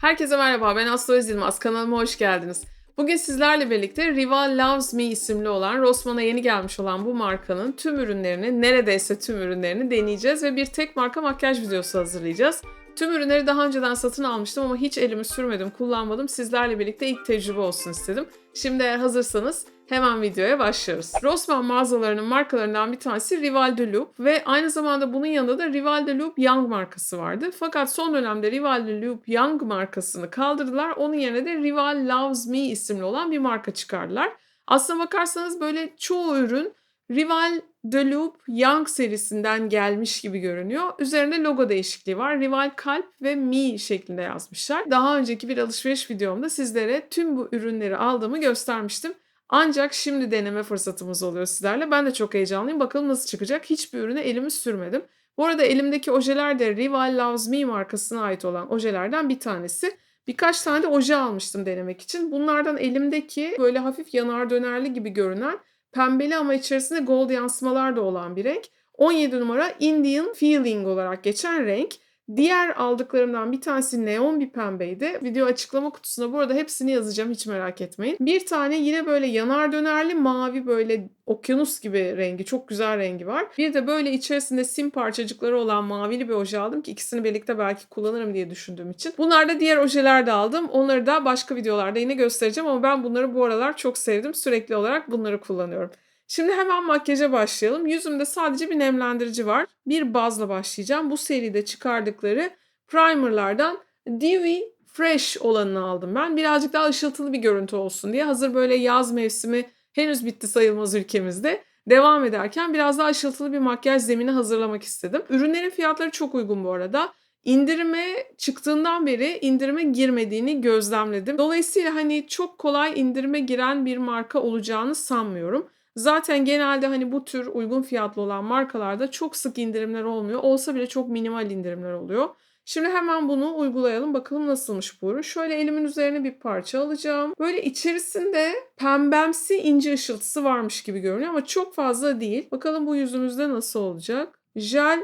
Herkese merhaba, ben Aslı Özilmaz. Kanalıma hoş geldiniz. Bugün sizlerle birlikte Rival Loves Me isimli olan, Rossmann'a yeni gelmiş olan bu markanın tüm ürünlerini, neredeyse tüm ürünlerini deneyeceğiz ve bir tek marka makyaj videosu hazırlayacağız. Tüm ürünleri daha önceden satın almıştım ama hiç elimi sürmedim, kullanmadım. Sizlerle birlikte ilk tecrübe olsun istedim. Şimdi eğer hazırsanız Hemen videoya başlıyoruz. Rossmann mağazalarının markalarından bir tanesi Rival de Loup ve aynı zamanda bunun yanında da Rival de Loup Young markası vardı. Fakat son dönemde Rival de Loup Young markasını kaldırdılar. Onun yerine de Rival Loves Me isimli olan bir marka çıkardılar. Aslına bakarsanız böyle çoğu ürün Rival de Loup Young serisinden gelmiş gibi görünüyor. Üzerinde logo değişikliği var. Rival kalp ve Mi şeklinde yazmışlar. Daha önceki bir alışveriş videomda sizlere tüm bu ürünleri aldığımı göstermiştim. Ancak şimdi deneme fırsatımız oluyor sizlerle. Ben de çok heyecanlıyım. Bakalım nasıl çıkacak. Hiçbir ürüne elimi sürmedim. Bu arada elimdeki ojeler de Rival Loves Me markasına ait olan ojelerden bir tanesi. Birkaç tane de oje almıştım denemek için. Bunlardan elimdeki böyle hafif yanar dönerli gibi görünen pembeli ama içerisinde gold yansımalar da olan bir renk. 17 numara Indian Feeling olarak geçen renk. Diğer aldıklarımdan bir tanesi neon bir pembeydi. Video açıklama kutusuna bu arada hepsini yazacağım hiç merak etmeyin. Bir tane yine böyle yanar dönerli mavi böyle okyanus gibi rengi çok güzel rengi var. Bir de böyle içerisinde sim parçacıkları olan mavili bir oje aldım ki ikisini birlikte belki kullanırım diye düşündüğüm için. Bunlar da diğer ojeler de aldım. Onları da başka videolarda yine göstereceğim ama ben bunları bu aralar çok sevdim. Sürekli olarak bunları kullanıyorum. Şimdi hemen makyaja başlayalım. Yüzümde sadece bir nemlendirici var. Bir bazla başlayacağım. Bu seride çıkardıkları primerlardan Dewy Fresh olanını aldım ben. Birazcık daha ışıltılı bir görüntü olsun diye. Hazır böyle yaz mevsimi henüz bitti sayılmaz ülkemizde. Devam ederken biraz daha ışıltılı bir makyaj zemini hazırlamak istedim. Ürünlerin fiyatları çok uygun bu arada. İndirime çıktığından beri indirime girmediğini gözlemledim. Dolayısıyla hani çok kolay indirime giren bir marka olacağını sanmıyorum. Zaten genelde hani bu tür uygun fiyatlı olan markalarda çok sık indirimler olmuyor. Olsa bile çok minimal indirimler oluyor. Şimdi hemen bunu uygulayalım. Bakalım nasılmış bu ürün. Şöyle elimin üzerine bir parça alacağım. Böyle içerisinde pembemsi ince ışıltısı varmış gibi görünüyor ama çok fazla değil. Bakalım bu yüzümüzde nasıl olacak. Jel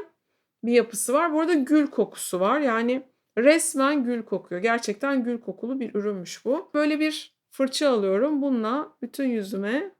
bir yapısı var. Bu arada gül kokusu var. Yani resmen gül kokuyor. Gerçekten gül kokulu bir ürünmüş bu. Böyle bir fırça alıyorum. Bununla bütün yüzüme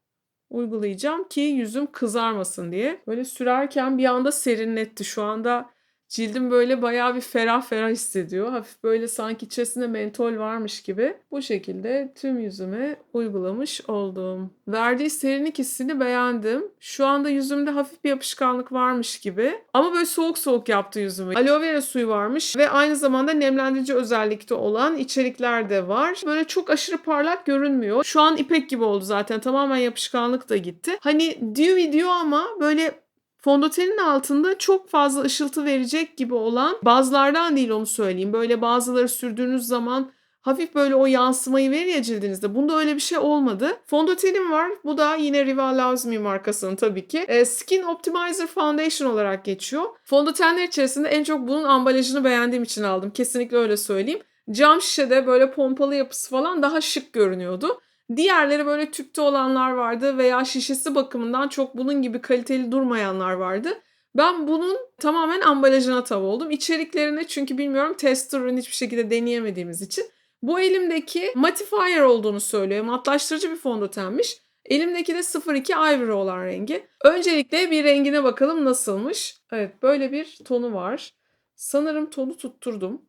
uygulayacağım ki yüzüm kızarmasın diye. Böyle sürerken bir anda serinletti. Şu anda Cildim böyle bayağı bir ferah ferah hissediyor. Hafif böyle sanki içerisinde mentol varmış gibi. Bu şekilde tüm yüzüme uygulamış oldum. Verdiği serinlik hissini beğendim. Şu anda yüzümde hafif bir yapışkanlık varmış gibi. Ama böyle soğuk soğuk yaptı yüzümü. Aloe vera suyu varmış ve aynı zamanda nemlendirici özellikte olan içerikler de var. Böyle çok aşırı parlak görünmüyor. Şu an ipek gibi oldu zaten. Tamamen yapışkanlık da gitti. Hani dewy diyor ama böyle Fondötenin altında çok fazla ışıltı verecek gibi olan bazılardan değil onu söyleyeyim. Böyle bazıları sürdüğünüz zaman hafif böyle o yansımayı verir ya cildinizde. Bunda öyle bir şey olmadı. Fondötenim var. Bu da yine Rival Loves Me markasının tabii ki. E, Skin Optimizer Foundation olarak geçiyor. Fondötenler içerisinde en çok bunun ambalajını beğendiğim için aldım. Kesinlikle öyle söyleyeyim. Cam şişede böyle pompalı yapısı falan daha şık görünüyordu. Diğerleri böyle tüpte olanlar vardı veya şişesi bakımından çok bunun gibi kaliteli durmayanlar vardı. Ben bunun tamamen ambalajına tav oldum. İçeriklerini çünkü bilmiyorum tester ürün hiçbir şekilde deneyemediğimiz için. Bu elimdeki Mattifier olduğunu söylüyor. Matlaştırıcı bir fondötenmiş. Elimdeki de 02 Ivory olan rengi. Öncelikle bir rengine bakalım nasılmış. Evet böyle bir tonu var. Sanırım tonu tutturdum.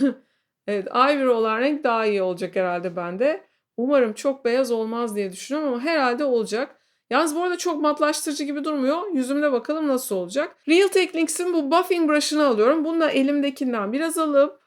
evet Ivory olan renk daha iyi olacak herhalde bende. Umarım çok beyaz olmaz diye düşünüyorum ama herhalde olacak. Yalnız bu arada çok matlaştırıcı gibi durmuyor. Yüzümde bakalım nasıl olacak. Real Techniques'in bu buffing brush'ını alıyorum. Bunu da elimdekinden biraz alıp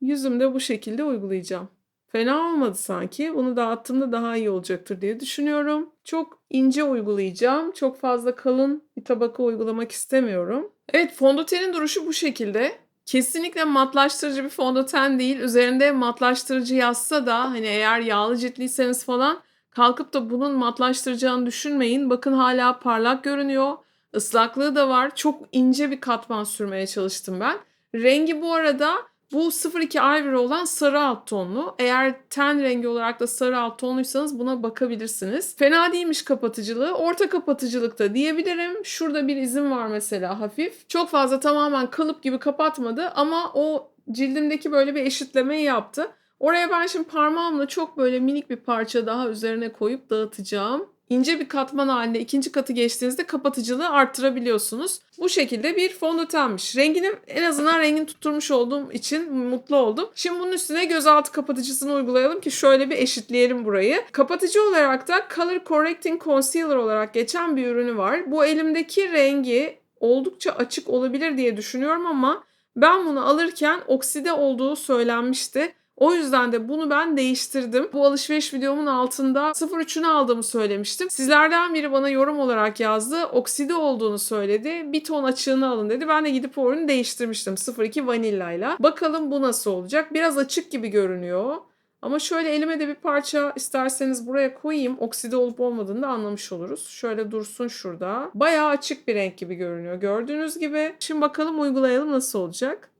yüzümde bu şekilde uygulayacağım. Fena olmadı sanki. Bunu dağıttığımda daha iyi olacaktır diye düşünüyorum. Çok ince uygulayacağım. Çok fazla kalın bir tabaka uygulamak istemiyorum. Evet fondötenin duruşu bu şekilde. Kesinlikle matlaştırıcı bir fondöten değil. Üzerinde matlaştırıcı yazsa da hani eğer yağlı ciltliyseniz falan kalkıp da bunun matlaştıracağını düşünmeyin. Bakın hala parlak görünüyor. Islaklığı da var. Çok ince bir katman sürmeye çalıştım ben. Rengi bu arada bu 02 Ivory olan sarı alt tonlu. Eğer ten rengi olarak da sarı alt tonluysanız buna bakabilirsiniz. Fena değilmiş kapatıcılığı. Orta kapatıcılıkta diyebilirim. Şurada bir izim var mesela hafif. Çok fazla tamamen kalıp gibi kapatmadı ama o cildimdeki böyle bir eşitlemeyi yaptı. Oraya ben şimdi parmağımla çok böyle minik bir parça daha üzerine koyup dağıtacağım. İnce bir katman halinde ikinci katı geçtiğinizde kapatıcılığı arttırabiliyorsunuz. Bu şekilde bir fondötenmiş. Rengini en azından rengini tutturmuş olduğum için mutlu oldum. Şimdi bunun üstüne gözaltı kapatıcısını uygulayalım ki şöyle bir eşitleyelim burayı. Kapatıcı olarak da Color Correcting Concealer olarak geçen bir ürünü var. Bu elimdeki rengi oldukça açık olabilir diye düşünüyorum ama ben bunu alırken okside olduğu söylenmişti. O yüzden de bunu ben değiştirdim. Bu alışveriş videomun altında 03'ünü aldığımı söylemiştim. Sizlerden biri bana yorum olarak yazdı. Okside olduğunu söyledi. Bir ton açığını alın dedi. Ben de gidip o ürünü değiştirmiştim 02 vanillayla. Bakalım bu nasıl olacak. Biraz açık gibi görünüyor. Ama şöyle elime de bir parça isterseniz buraya koyayım. Okside olup olmadığını da anlamış oluruz. Şöyle dursun şurada. Bayağı açık bir renk gibi görünüyor. Gördüğünüz gibi. Şimdi bakalım uygulayalım nasıl olacak.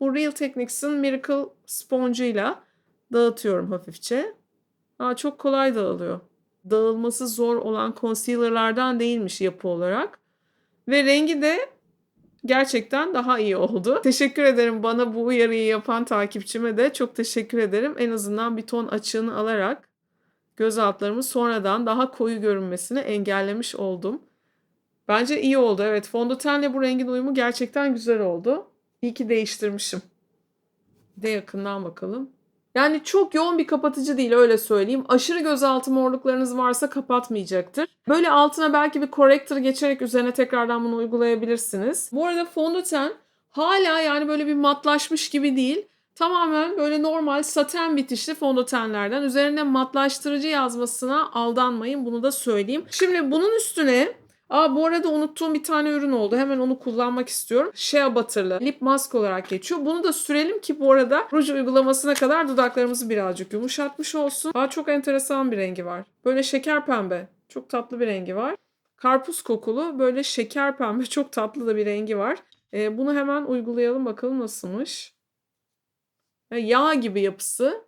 Bu Real Techniques'ın Miracle Sponge'uyla dağıtıyorum hafifçe. Aa, çok kolay dağılıyor. Dağılması zor olan concealer'lardan değilmiş yapı olarak. Ve rengi de gerçekten daha iyi oldu. Teşekkür ederim bana bu uyarıyı yapan takipçime de çok teşekkür ederim. En azından bir ton açığını alarak göz altlarımı sonradan daha koyu görünmesini engellemiş oldum. Bence iyi oldu. Evet fondötenle bu rengin uyumu gerçekten güzel oldu. İyi ki değiştirmişim. De yakından bakalım. Yani çok yoğun bir kapatıcı değil öyle söyleyeyim. Aşırı gözaltı morluklarınız varsa kapatmayacaktır. Böyle altına belki bir corrector geçerek üzerine tekrardan bunu uygulayabilirsiniz. Bu arada fondöten hala yani böyle bir matlaşmış gibi değil. Tamamen böyle normal saten bitişli fondötenlerden. Üzerine matlaştırıcı yazmasına aldanmayın bunu da söyleyeyim. Şimdi bunun üstüne Aa bu arada unuttuğum bir tane ürün oldu. Hemen onu kullanmak istiyorum. Shea Butter'lı lip mask olarak geçiyor. Bunu da sürelim ki bu arada ruj uygulamasına kadar dudaklarımızı birazcık yumuşatmış olsun. Aa çok enteresan bir rengi var. Böyle şeker pembe. Çok tatlı bir rengi var. Karpuz kokulu böyle şeker pembe çok tatlı da bir rengi var. Ee, bunu hemen uygulayalım bakalım nasılmış. Yağ gibi yapısı.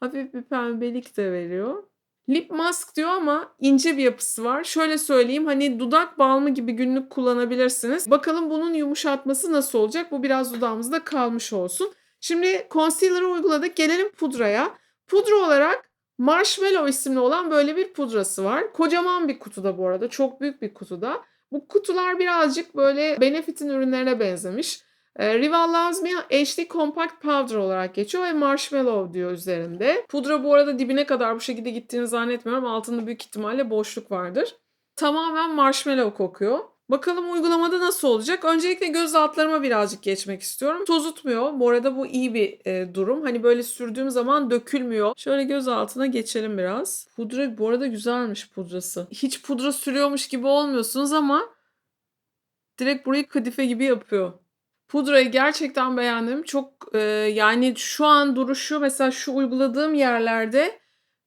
Hafif bir pembelik de veriyor. Lip mask diyor ama ince bir yapısı var. Şöyle söyleyeyim hani dudak balmı gibi günlük kullanabilirsiniz. Bakalım bunun yumuşatması nasıl olacak? Bu biraz dudağımızda kalmış olsun. Şimdi concealer'ı uyguladık. Gelelim pudraya. Pudra olarak Marshmallow isimli olan böyle bir pudrası var. Kocaman bir kutuda bu arada. Çok büyük bir kutuda. Bu kutular birazcık böyle Benefit'in ürünlerine benzemiş. E, Rival Me HD Compact Powder olarak geçiyor ve Marshmallow diyor üzerinde. Pudra bu arada dibine kadar bu şekilde gittiğini zannetmiyorum. Altında büyük ihtimalle boşluk vardır. Tamamen marshmallow kokuyor. Bakalım uygulamada nasıl olacak? Öncelikle göz altlarıma birazcık geçmek istiyorum. Tozutmuyor. Bu arada bu iyi bir e, durum. Hani böyle sürdüğüm zaman dökülmüyor. Şöyle göz altına geçelim biraz. Pudra bu arada güzelmiş pudrası. Hiç pudra sürüyormuş gibi olmuyorsunuz ama direkt burayı kadife gibi yapıyor. Pudrayı gerçekten beğendim. Çok e, yani şu an duruşu mesela şu uyguladığım yerlerde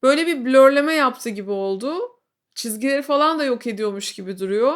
böyle bir blörleme yaptı gibi oldu. Çizgileri falan da yok ediyormuş gibi duruyor.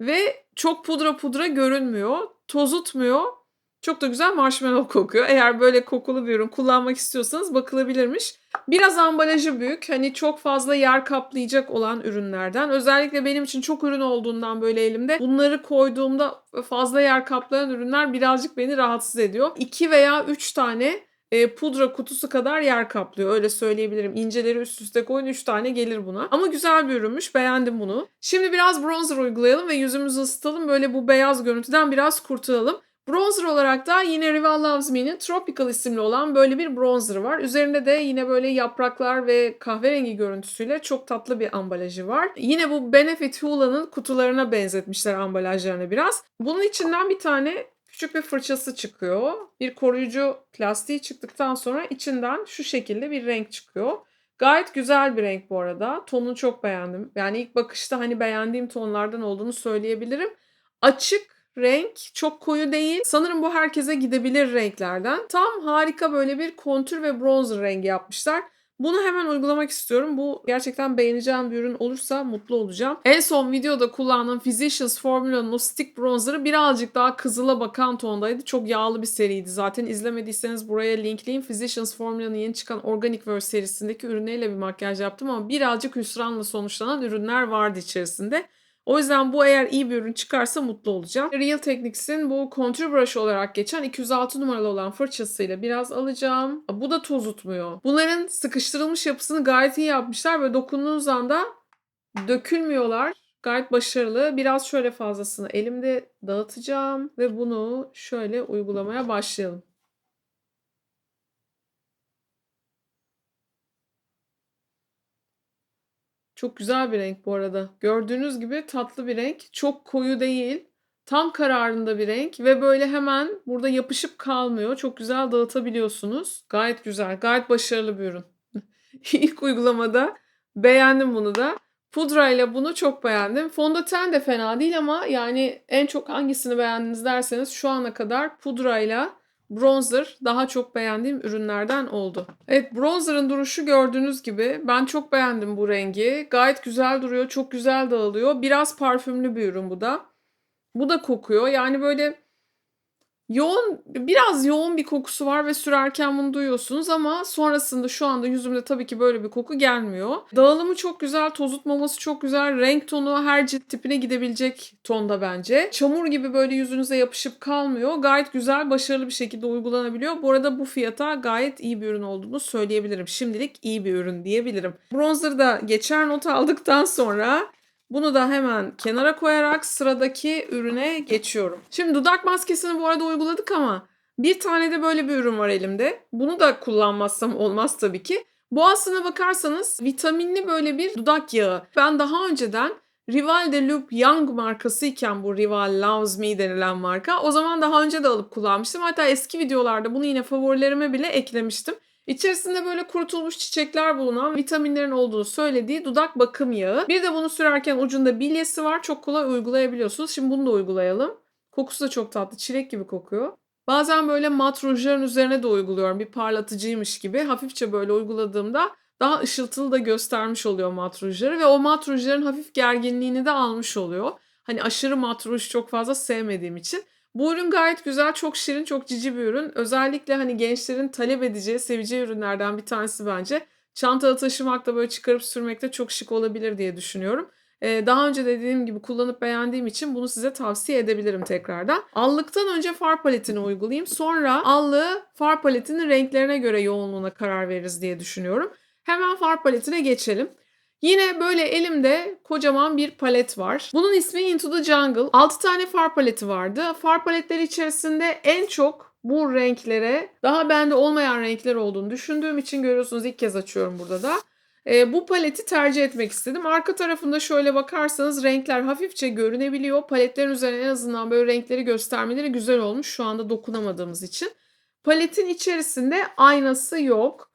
Ve çok pudra pudra görünmüyor. Tozutmuyor. Çok da güzel marshmallow kokuyor. Eğer böyle kokulu bir ürün kullanmak istiyorsanız bakılabilirmiş. Biraz ambalajı büyük. Hani çok fazla yer kaplayacak olan ürünlerden. Özellikle benim için çok ürün olduğundan böyle elimde bunları koyduğumda fazla yer kaplayan ürünler birazcık beni rahatsız ediyor. 2 veya 3 tane e, pudra kutusu kadar yer kaplıyor. Öyle söyleyebilirim. İnceleri üst üste koyun 3 tane gelir buna. Ama güzel bir ürünmüş. Beğendim bunu. Şimdi biraz bronzer uygulayalım ve yüzümüzü ısıtalım. Böyle bu beyaz görüntüden biraz kurtulalım. Bronzer olarak da yine Rival Loves Me'nin Tropical isimli olan böyle bir bronzer var. Üzerinde de yine böyle yapraklar ve kahverengi görüntüsüyle çok tatlı bir ambalajı var. Yine bu Benefit Hula'nın kutularına benzetmişler ambalajlarını biraz. Bunun içinden bir tane küçük bir fırçası çıkıyor. Bir koruyucu plastiği çıktıktan sonra içinden şu şekilde bir renk çıkıyor. Gayet güzel bir renk bu arada. Tonunu çok beğendim. Yani ilk bakışta hani beğendiğim tonlardan olduğunu söyleyebilirim. Açık renk çok koyu değil. Sanırım bu herkese gidebilir renklerden. Tam harika böyle bir kontür ve bronzer rengi yapmışlar. Bunu hemen uygulamak istiyorum. Bu gerçekten beğeneceğim bir ürün olursa mutlu olacağım. En son videoda kullandığım Physicians Formula'nın o stick bronzer'ı birazcık daha kızıla bakan tondaydı. Çok yağlı bir seriydi. Zaten izlemediyseniz buraya linkleyeyim. Physicians Formula'nın yeni çıkan Organic Verse serisindeki ürünleriyle bir makyaj yaptım ama birazcık hüsranla sonuçlanan ürünler vardı içerisinde. O yüzden bu eğer iyi bir ürün çıkarsa mutlu olacağım. Real Techniques'in bu Contour Brush olarak geçen 206 numaralı olan fırçasıyla biraz alacağım. Bu da tozutmuyor. Bunların sıkıştırılmış yapısını gayet iyi yapmışlar ve dokunduğunuz anda dökülmüyorlar. Gayet başarılı. Biraz şöyle fazlasını elimde dağıtacağım ve bunu şöyle uygulamaya başlayalım. Çok güzel bir renk bu arada. Gördüğünüz gibi tatlı bir renk. Çok koyu değil. Tam kararında bir renk ve böyle hemen burada yapışıp kalmıyor. Çok güzel dağıtabiliyorsunuz. Gayet güzel, gayet başarılı bir ürün. İlk uygulamada beğendim bunu da. Pudrayla bunu çok beğendim. Fondöten de fena değil ama yani en çok hangisini beğendiniz derseniz şu ana kadar pudrayla bronzer daha çok beğendiğim ürünlerden oldu. Evet bronzer'ın duruşu gördüğünüz gibi ben çok beğendim bu rengi. Gayet güzel duruyor, çok güzel dağılıyor. Biraz parfümlü bir ürün bu da. Bu da kokuyor. Yani böyle yoğun, biraz yoğun bir kokusu var ve sürerken bunu duyuyorsunuz ama sonrasında şu anda yüzümde tabii ki böyle bir koku gelmiyor. Dağılımı çok güzel, tozutmaması çok güzel. Renk tonu her cilt tipine gidebilecek tonda bence. Çamur gibi böyle yüzünüze yapışıp kalmıyor. Gayet güzel, başarılı bir şekilde uygulanabiliyor. Bu arada bu fiyata gayet iyi bir ürün olduğunu söyleyebilirim. Şimdilik iyi bir ürün diyebilirim. Bronzer'da geçer not aldıktan sonra bunu da hemen kenara koyarak sıradaki ürüne geçiyorum. Şimdi dudak maskesini bu arada uyguladık ama bir tane de böyle bir ürün var elimde. Bunu da kullanmazsam olmaz tabii ki. Bu aslına bakarsanız vitaminli böyle bir dudak yağı. Ben daha önceden Rival de Loop Young markası iken bu Rival Loves Me denilen marka. O zaman daha önce de alıp kullanmıştım. Hatta eski videolarda bunu yine favorilerime bile eklemiştim. İçerisinde böyle kurutulmuş çiçekler bulunan vitaminlerin olduğunu söylediği dudak bakım yağı. Bir de bunu sürerken ucunda bilyesi var. Çok kolay uygulayabiliyorsunuz. Şimdi bunu da uygulayalım. Kokusu da çok tatlı. Çilek gibi kokuyor. Bazen böyle mat rujların üzerine de uyguluyorum. Bir parlatıcıymış gibi. Hafifçe böyle uyguladığımda daha ışıltılı da göstermiş oluyor mat rujları. Ve o mat rujların hafif gerginliğini de almış oluyor. Hani aşırı mat ruj çok fazla sevmediğim için. Bu ürün gayet güzel, çok şirin, çok cici bir ürün. Özellikle hani gençlerin talep edeceği, seveceği ürünlerden bir tanesi bence. Çantada taşımakta böyle çıkarıp sürmekte çok şık olabilir diye düşünüyorum. Ee, daha önce dediğim gibi kullanıp beğendiğim için bunu size tavsiye edebilirim tekrardan. Allıktan önce far paletini uygulayayım. Sonra allığı far paletinin renklerine göre yoğunluğuna karar veririz diye düşünüyorum. Hemen far paletine geçelim. Yine böyle elimde kocaman bir palet var. Bunun ismi Into the Jungle. 6 tane far paleti vardı. Far paletleri içerisinde en çok bu renklere daha bende olmayan renkler olduğunu düşündüğüm için görüyorsunuz ilk kez açıyorum burada da. E, bu paleti tercih etmek istedim. Arka tarafında şöyle bakarsanız renkler hafifçe görünebiliyor. Paletlerin üzerine en azından böyle renkleri göstermeleri güzel olmuş. Şu anda dokunamadığımız için. Paletin içerisinde aynası yok.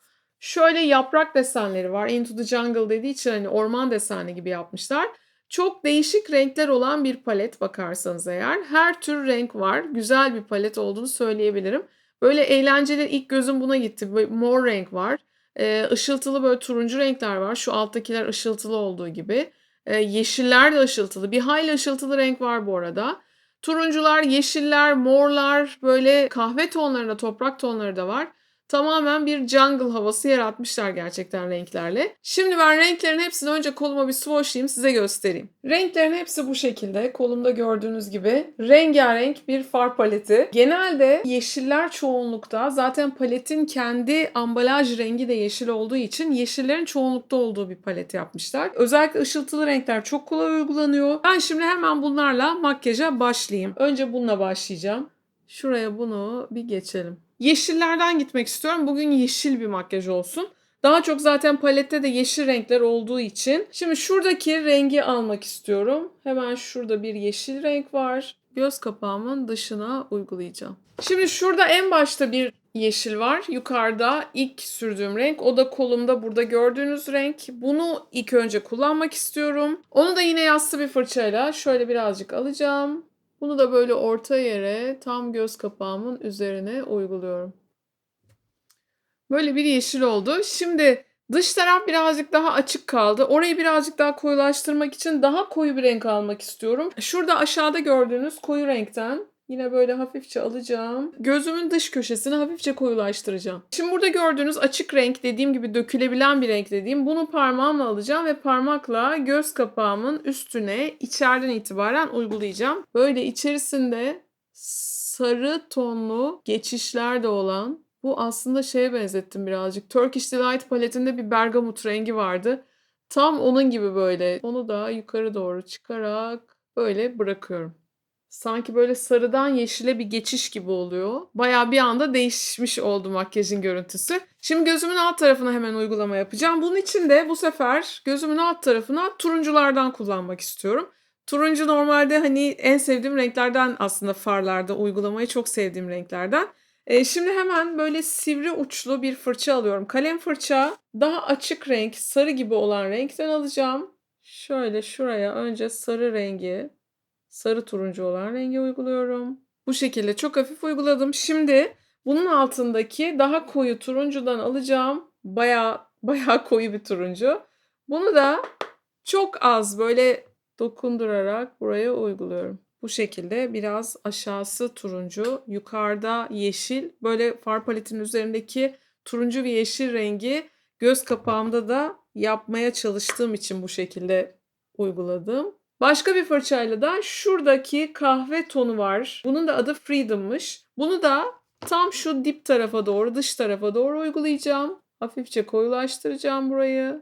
Şöyle yaprak desenleri var. Into the Jungle dediği için hani orman deseni gibi yapmışlar. Çok değişik renkler olan bir palet bakarsanız eğer. Her tür renk var. Güzel bir palet olduğunu söyleyebilirim. Böyle eğlenceli ilk gözüm buna gitti. Mor renk var. Ee, ışıltılı böyle turuncu renkler var. Şu alttakiler ışıltılı olduğu gibi. Ee, yeşiller de ışıltılı. Bir hayli ışıltılı renk var bu arada. Turuncular, yeşiller, morlar, böyle kahve tonlarında, toprak tonları da var. Tamamen bir jungle havası yaratmışlar gerçekten renklerle. Şimdi ben renklerin hepsini önce koluma bir swatchlayayım size göstereyim. Renklerin hepsi bu şekilde. Kolumda gördüğünüz gibi rengarenk bir far paleti. Genelde yeşiller çoğunlukta. Zaten paletin kendi ambalaj rengi de yeşil olduğu için yeşillerin çoğunlukta olduğu bir palet yapmışlar. Özellikle ışıltılı renkler çok kolay uygulanıyor. Ben şimdi hemen bunlarla makyaja başlayayım. Önce bununla başlayacağım. Şuraya bunu bir geçelim. Yeşillerden gitmek istiyorum. Bugün yeşil bir makyaj olsun. Daha çok zaten palette de yeşil renkler olduğu için. Şimdi şuradaki rengi almak istiyorum. Hemen şurada bir yeşil renk var. Göz kapağımın dışına uygulayacağım. Şimdi şurada en başta bir yeşil var. Yukarıda ilk sürdüğüm renk. O da kolumda burada gördüğünüz renk. Bunu ilk önce kullanmak istiyorum. Onu da yine yassı bir fırçayla şöyle birazcık alacağım. Bunu da böyle orta yere tam göz kapağımın üzerine uyguluyorum. Böyle bir yeşil oldu. Şimdi dış taraf birazcık daha açık kaldı. Orayı birazcık daha koyulaştırmak için daha koyu bir renk almak istiyorum. Şurada aşağıda gördüğünüz koyu renkten Yine böyle hafifçe alacağım. Gözümün dış köşesini hafifçe koyulaştıracağım. Şimdi burada gördüğünüz açık renk dediğim gibi dökülebilen bir renk dediğim. Bunu parmağımla alacağım ve parmakla göz kapağımın üstüne içeriden itibaren uygulayacağım. Böyle içerisinde sarı tonlu geçişler de olan bu aslında şeye benzettim birazcık. Turkish Delight paletinde bir bergamot rengi vardı. Tam onun gibi böyle. Onu da yukarı doğru çıkarak böyle bırakıyorum. Sanki böyle sarıdan yeşile bir geçiş gibi oluyor. Bayağı bir anda değişmiş oldu makyajın görüntüsü. Şimdi gözümün alt tarafına hemen uygulama yapacağım. Bunun için de bu sefer gözümün alt tarafına turunculardan kullanmak istiyorum. Turuncu normalde hani en sevdiğim renklerden aslında farlarda uygulamayı çok sevdiğim renklerden. E, şimdi hemen böyle sivri uçlu bir fırça alıyorum. Kalem fırça daha açık renk, sarı gibi olan renkten alacağım. Şöyle şuraya önce sarı rengi, sarı turuncu olan rengi uyguluyorum. Bu şekilde çok hafif uyguladım. Şimdi bunun altındaki daha koyu turuncudan alacağım. Baya baya koyu bir turuncu. Bunu da çok az böyle dokundurarak buraya uyguluyorum. Bu şekilde biraz aşağısı turuncu, yukarıda yeşil. Böyle far paletinin üzerindeki turuncu ve yeşil rengi göz kapağımda da yapmaya çalıştığım için bu şekilde uyguladım. Başka bir fırçayla da şuradaki kahve tonu var. Bunun da adı Freedom'mış. Bunu da tam şu dip tarafa doğru, dış tarafa doğru uygulayacağım. Hafifçe koyulaştıracağım burayı.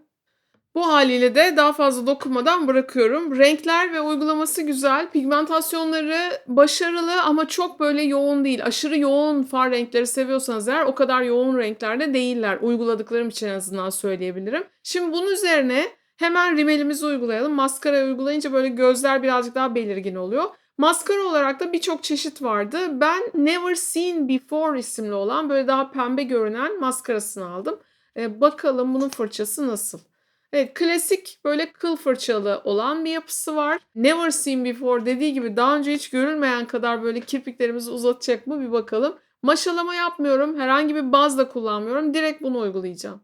Bu haliyle de daha fazla dokunmadan bırakıyorum. Renkler ve uygulaması güzel. Pigmentasyonları başarılı ama çok böyle yoğun değil. Aşırı yoğun far renkleri seviyorsanız eğer o kadar yoğun renklerde değiller. Uyguladıklarım için en azından söyleyebilirim. Şimdi bunun üzerine hemen rimelimizi uygulayalım. Maskara uygulayınca böyle gözler birazcık daha belirgin oluyor. Maskara olarak da birçok çeşit vardı. Ben Never Seen Before isimli olan böyle daha pembe görünen maskarasını aldım. Ee, bakalım bunun fırçası nasıl? Evet klasik böyle kıl fırçalı olan bir yapısı var. Never seen before dediği gibi daha önce hiç görülmeyen kadar böyle kirpiklerimizi uzatacak mı bir bakalım. Maşalama yapmıyorum. Herhangi bir baz da kullanmıyorum. Direkt bunu uygulayacağım.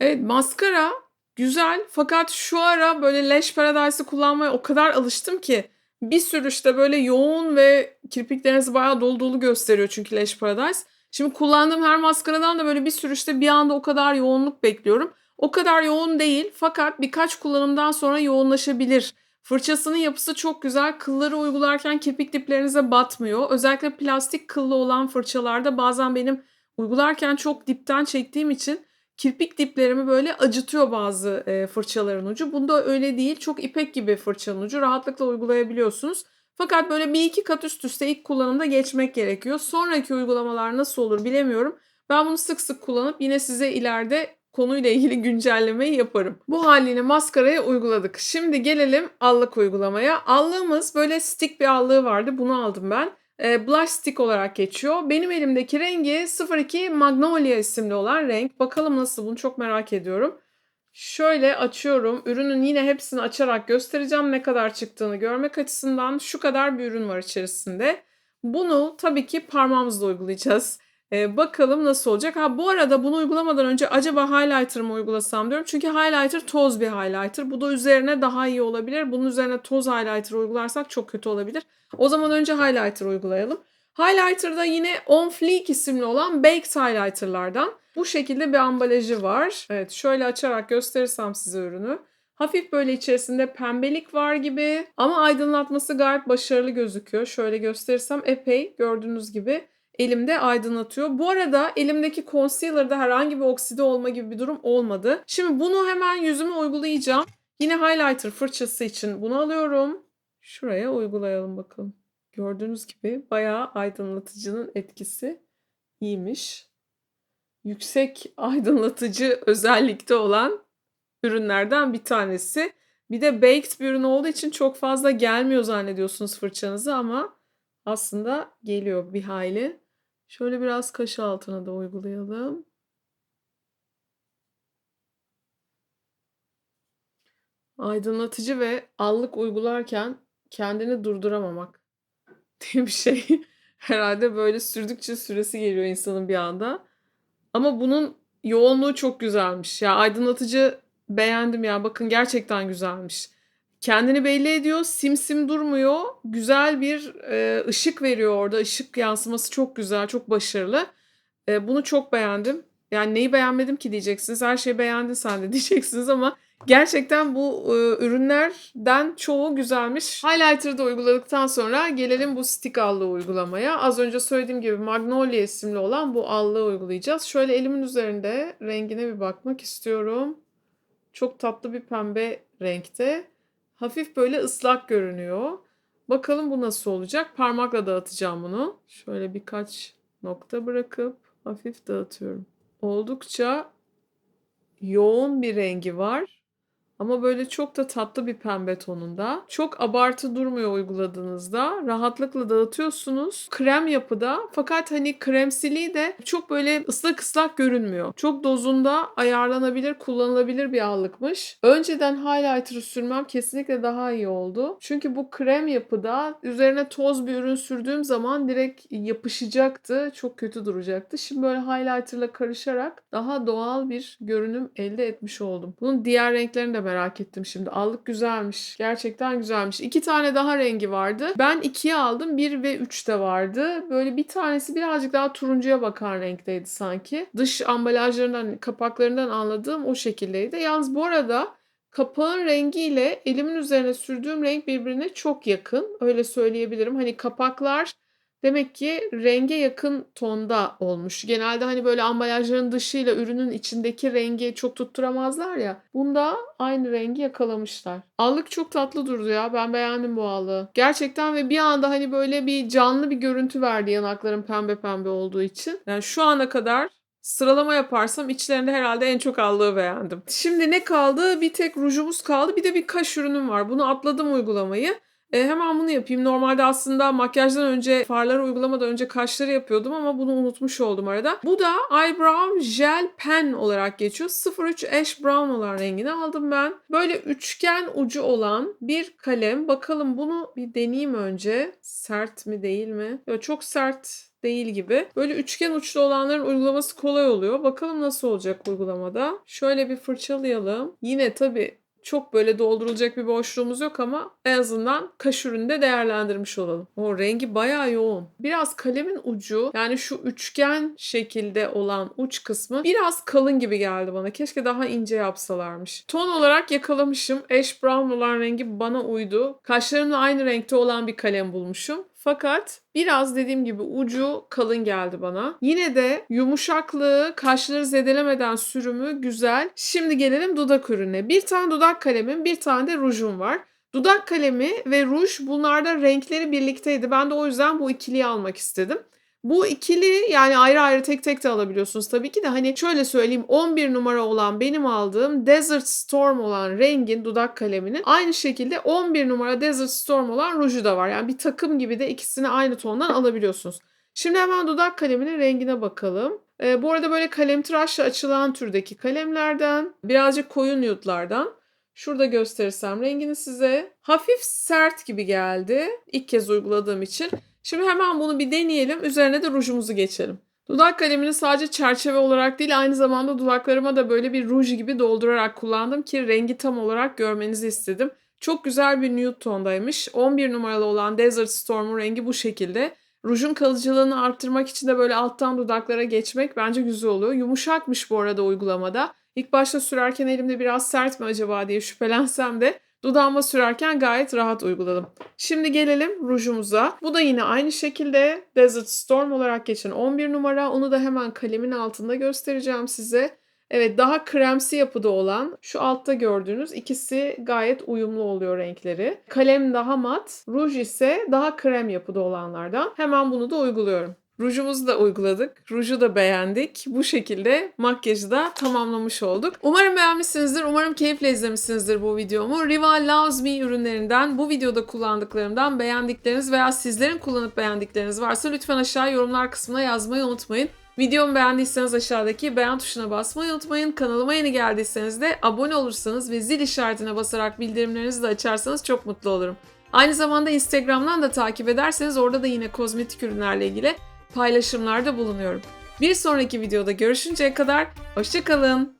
Evet maskara güzel fakat şu ara böyle Lash Paradise'ı kullanmaya o kadar alıştım ki bir sürüşte böyle yoğun ve kirpiklerinizi bayağı dolu dolu gösteriyor çünkü Lash Paradise. Şimdi kullandığım her maskaradan da böyle bir sürüşte bir anda o kadar yoğunluk bekliyorum. O kadar yoğun değil fakat birkaç kullanımdan sonra yoğunlaşabilir. Fırçasının yapısı çok güzel. Kılları uygularken kirpik diplerinize batmıyor. Özellikle plastik kıllı olan fırçalarda bazen benim uygularken çok dipten çektiğim için kirpik diplerimi böyle acıtıyor bazı e, fırçaların ucu. Bunda öyle değil. Çok ipek gibi fırçanın ucu. Rahatlıkla uygulayabiliyorsunuz. Fakat böyle bir iki kat üst üste ilk kullanımda geçmek gerekiyor. Sonraki uygulamalar nasıl olur bilemiyorum. Ben bunu sık sık kullanıp yine size ileride konuyla ilgili güncellemeyi yaparım. Bu haliyle maskaraya uyguladık. Şimdi gelelim allık uygulamaya. Allığımız böyle stick bir allığı vardı. Bunu aldım ben. E, blush stick olarak geçiyor. Benim elimdeki rengi 02 Magnolia isimli olan renk. Bakalım nasıl bunu çok merak ediyorum. Şöyle açıyorum. Ürünün yine hepsini açarak göstereceğim ne kadar çıktığını görmek açısından. Şu kadar bir ürün var içerisinde. Bunu tabii ki parmağımızla uygulayacağız. Ee, bakalım nasıl olacak. Ha bu arada bunu uygulamadan önce acaba highlighter mı uygulasam diyorum. Çünkü highlighter toz bir highlighter. Bu da üzerine daha iyi olabilir. Bunun üzerine toz highlighter uygularsak çok kötü olabilir. O zaman önce highlighter uygulayalım. Highlighter'da yine On Fleek isimli olan Baked Highlighter'lardan. Bu şekilde bir ambalajı var. Evet şöyle açarak gösterirsem size ürünü. Hafif böyle içerisinde pembelik var gibi ama aydınlatması gayet başarılı gözüküyor. Şöyle gösterirsem epey gördüğünüz gibi elimde aydınlatıyor. Bu arada elimdeki concealer'da herhangi bir okside olma gibi bir durum olmadı. Şimdi bunu hemen yüzüme uygulayacağım. Yine highlighter fırçası için bunu alıyorum. Şuraya uygulayalım bakalım. Gördüğünüz gibi bayağı aydınlatıcının etkisi iyiymiş. Yüksek aydınlatıcı özellikte olan ürünlerden bir tanesi. Bir de baked bir ürün olduğu için çok fazla gelmiyor zannediyorsunuz fırçanızı ama aslında geliyor bir hayli. Şöyle biraz kaş altına da uygulayalım. Aydınlatıcı ve allık uygularken kendini durduramamak diye bir şey. Herhalde böyle sürdükçe süresi geliyor insanın bir anda. Ama bunun yoğunluğu çok güzelmiş. Ya aydınlatıcı beğendim ya. Bakın gerçekten güzelmiş. Kendini belli ediyor. Simsim durmuyor. Güzel bir e, ışık veriyor orada. Işık yansıması çok güzel, çok başarılı. E, bunu çok beğendim. Yani neyi beğenmedim ki diyeceksiniz. Her şeyi beğendin sen de diyeceksiniz ama gerçekten bu e, ürünlerden çoğu güzelmiş. Highlighter'ı da uyguladıktan sonra gelelim bu stick allığı uygulamaya. Az önce söylediğim gibi Magnolia isimli olan bu allığı uygulayacağız. Şöyle elimin üzerinde rengine bir bakmak istiyorum. Çok tatlı bir pembe renkte. Hafif böyle ıslak görünüyor. Bakalım bu nasıl olacak. Parmakla dağıtacağım bunu. Şöyle birkaç nokta bırakıp hafif dağıtıyorum. Oldukça yoğun bir rengi var. Ama böyle çok da tatlı bir pembe tonunda. Çok abartı durmuyor uyguladığınızda. Rahatlıkla dağıtıyorsunuz. Krem yapıda fakat hani kremsiliği de çok böyle ıslak ıslak görünmüyor. Çok dozunda ayarlanabilir, kullanılabilir bir allıkmış. Önceden highlighter'ı sürmem kesinlikle daha iyi oldu. Çünkü bu krem yapıda üzerine toz bir ürün sürdüğüm zaman direkt yapışacaktı. Çok kötü duracaktı. Şimdi böyle highlighter'la karışarak daha doğal bir görünüm elde etmiş oldum. Bunun diğer renklerini de merak ettim şimdi. Allık güzelmiş. Gerçekten güzelmiş. İki tane daha rengi vardı. Ben ikiye aldım. Bir ve üç de vardı. Böyle bir tanesi birazcık daha turuncuya bakan renkteydi sanki. Dış ambalajlarından, kapaklarından anladığım o şekildeydi. Yalnız bu arada kapağın rengiyle elimin üzerine sürdüğüm renk birbirine çok yakın. Öyle söyleyebilirim. Hani kapaklar Demek ki renge yakın tonda olmuş. Genelde hani böyle ambalajların dışıyla ürünün içindeki rengi çok tutturamazlar ya. Bunda aynı rengi yakalamışlar. Allık çok tatlı durdu ya. Ben beğendim bu allığı. Gerçekten ve bir anda hani böyle bir canlı bir görüntü verdi yanakların pembe pembe olduğu için. Yani şu ana kadar Sıralama yaparsam içlerinde herhalde en çok allığı beğendim. Şimdi ne kaldı? Bir tek rujumuz kaldı. Bir de bir kaş ürünüm var. Bunu atladım uygulamayı. E, hemen bunu yapayım. Normalde aslında makyajdan önce farları uygulamadan önce kaşları yapıyordum ama bunu unutmuş oldum arada. Bu da Eyebrow Gel Pen olarak geçiyor. 03 Ash Brown olan rengini aldım ben. Böyle üçgen ucu olan bir kalem. Bakalım bunu bir deneyeyim önce. Sert mi değil mi? Yok çok sert değil gibi. Böyle üçgen uçlu olanların uygulaması kolay oluyor. Bakalım nasıl olacak uygulamada. Şöyle bir fırçalayalım. Yine tabii çok böyle doldurulacak bir boşluğumuz yok ama en azından kaş üründe değerlendirmiş olalım. O rengi bayağı yoğun. Biraz kalemin ucu yani şu üçgen şekilde olan uç kısmı biraz kalın gibi geldi bana. Keşke daha ince yapsalarmış. Ton olarak yakalamışım. Ash brown olan rengi bana uydu. Kaşlarımla aynı renkte olan bir kalem bulmuşum. Fakat biraz dediğim gibi ucu kalın geldi bana. Yine de yumuşaklığı, kaşları zedelemeden sürümü güzel. Şimdi gelelim dudak ürüne. Bir tane dudak kalemim, bir tane de rujum var. Dudak kalemi ve ruj bunlarda renkleri birlikteydi. Ben de o yüzden bu ikiliyi almak istedim. Bu ikili yani ayrı ayrı tek tek de alabiliyorsunuz tabii ki de hani şöyle söyleyeyim 11 numara olan benim aldığım Desert Storm olan rengin dudak kaleminin aynı şekilde 11 numara Desert Storm olan ruju da var. Yani bir takım gibi de ikisini aynı tondan alabiliyorsunuz. Şimdi hemen dudak kaleminin rengine bakalım. Ee, bu arada böyle kalem tıraşla açılan türdeki kalemlerden birazcık koyu nude'lardan. Şurada gösterirsem rengini size hafif sert gibi geldi ilk kez uyguladığım için. Şimdi hemen bunu bir deneyelim. Üzerine de rujumuzu geçelim. Dudak kalemini sadece çerçeve olarak değil aynı zamanda dudaklarıma da böyle bir ruj gibi doldurarak kullandım ki rengi tam olarak görmenizi istedim. Çok güzel bir nude tondaymış. 11 numaralı olan Desert Storm'un rengi bu şekilde. Rujun kalıcılığını arttırmak için de böyle alttan dudaklara geçmek bence güzel oluyor. Yumuşakmış bu arada uygulamada. İlk başta sürerken elimde biraz sert mi acaba diye şüphelensem de Dudağıma sürerken gayet rahat uyguladım. Şimdi gelelim rujumuza. Bu da yine aynı şekilde Desert Storm olarak geçen 11 numara. Onu da hemen kalemin altında göstereceğim size. Evet daha kremsi yapıda olan şu altta gördüğünüz ikisi gayet uyumlu oluyor renkleri. Kalem daha mat, ruj ise daha krem yapıda olanlardan. Hemen bunu da uyguluyorum. Rujumuzu da uyguladık. Ruju da beğendik. Bu şekilde makyajı da tamamlamış olduk. Umarım beğenmişsinizdir. Umarım keyifle izlemişsinizdir bu videomu. Rival Loves Me ürünlerinden bu videoda kullandıklarımdan beğendikleriniz veya sizlerin kullanıp beğendikleriniz varsa lütfen aşağı yorumlar kısmına yazmayı unutmayın. Videomu beğendiyseniz aşağıdaki beğen tuşuna basmayı unutmayın. Kanalıma yeni geldiyseniz de abone olursanız ve zil işaretine basarak bildirimlerinizi de açarsanız çok mutlu olurum. Aynı zamanda Instagram'dan da takip ederseniz orada da yine kozmetik ürünlerle ilgili paylaşımlarda bulunuyorum. Bir sonraki videoda görüşünceye kadar hoşçakalın.